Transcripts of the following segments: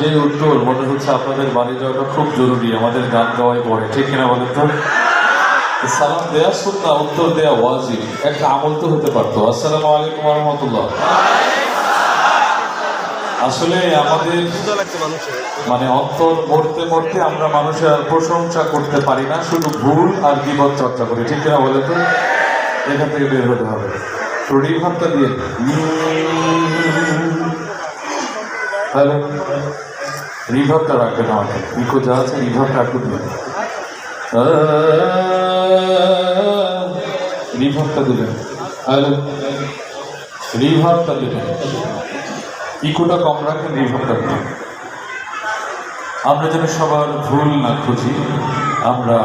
যে উত্তর মনে হচ্ছে আপনাদের বাড়ি যাওয়াটা খুব জরুরি, আমাদের গান গাওয়াই পড়ে ঠিক কিনা বলেন তো? সালাম দেয়া শুননা উত্তর দেয়া ওয়াজিব, একটা আমল তো হতে পারতো। আসসালামু আলাইকুম রহমতুল্লাহ আসলে আমাদের মানে অন্তর মরতে মরতে আমরা মানুষের প্রশংসা করতে পারি না, শুধু ভুল আর বিপদ চর্চা করি, ঠিক কিনা বলে তো? এখান থেকে বের হতে হবে। তো দিয়ে হ্যালো রিভাবটা রাখবেন আমাকে। ইকো যা আছে, রিভাবটা একটু দিন রিভাবটা দিলেন হ্যালো রিভাবটা দিলেন ইকোটা কম রাখেন রিভাবটা দিলেন আমরা যেন সবার ভুল না খুঁজি, আমরা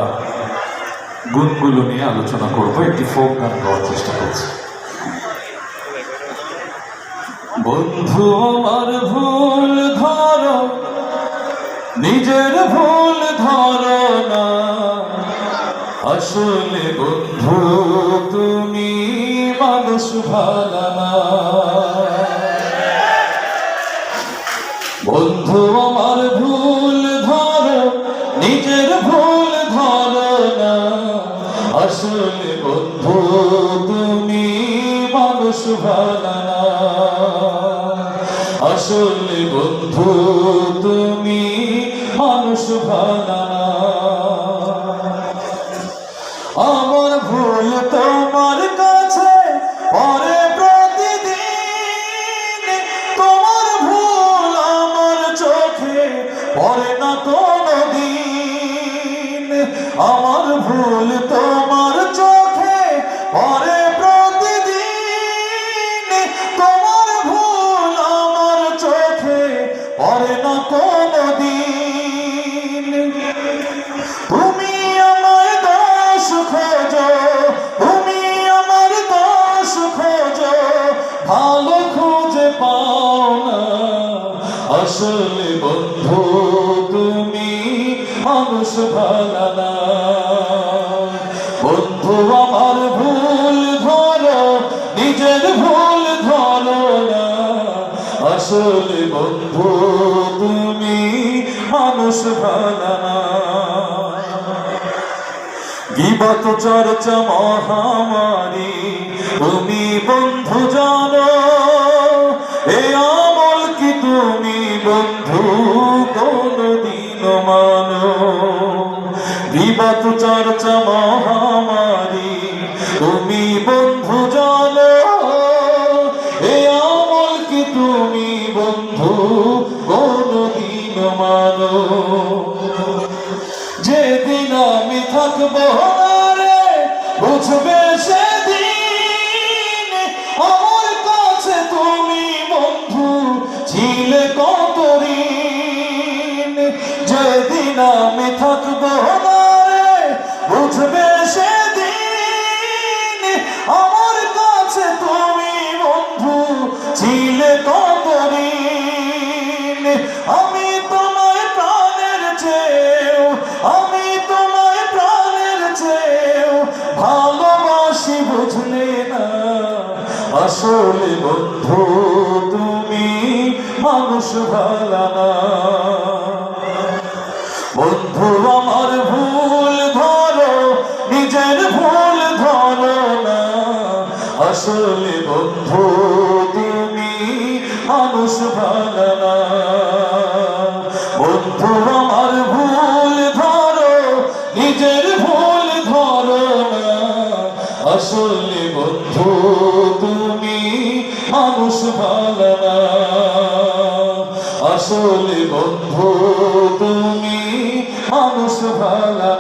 গুণগুলো নিয়ে আলোচনা করব। একটি ফোক গান গাওয়ার চেষ্টা করছি। বন্ধু আমার ভুল ধরো, নিজের ভুল ধরো না। আসলে বন্ধু, তুমি মানুষ ভালো বন্ধু আমার ভুল ধরো, নিজের ভুল ধরো না। আসলে বন্ধু, তুমি মানুষ ভালো আসলে বন্ধু তুমি মানুষ ভালো আমার ভুল তোমার কাছে পরে প্রতিদিন। তোমার ভুল আমার চোখে পরে না কোনো আমার ভুল তোমার চোখে পরে পাও না আসলে বন্ধু, তুমি মানুষ ভালো না। বন্ধু, আমার ভুল ধরো, নিজের ভুল ধরো না। আসলে বন্ধু, তুমি মানুষ ভালো না। গিবত চর্চা মহামারী, তুমি বন্ধু জানো। তুমি বন্ধু কোনদিন মানো গিবত চর্চা মহামারী, তুমি বন্ধু জানো এ আমল কি তুমি বন্ধু কোনদিন মানো যেদিন আমি থাকব বুঝবে যেদিন আমি থাকব না রে বুঝবে সেদিন। আমার কাছে তুমি বন্ধু ছিলে কত ঋণ আমি প্রাণের চেয়েও, আমি তোমায় প্রাণের ভালোবাসি বুঝলে না। আসলে বন্ধু, তুমি মানুষ ভালো না। বন্ধু আমার ভুল ধরো, নিজের ভুল ধরো না। আসলে তুমি মানুষ ভালো না। বন্ধু ভুল ধরো, নিজের ভুল ধরো না। আসলে তুমি মানুষ ভালো না। আসলে বন্ধু, তুমি মানুষ ভালা।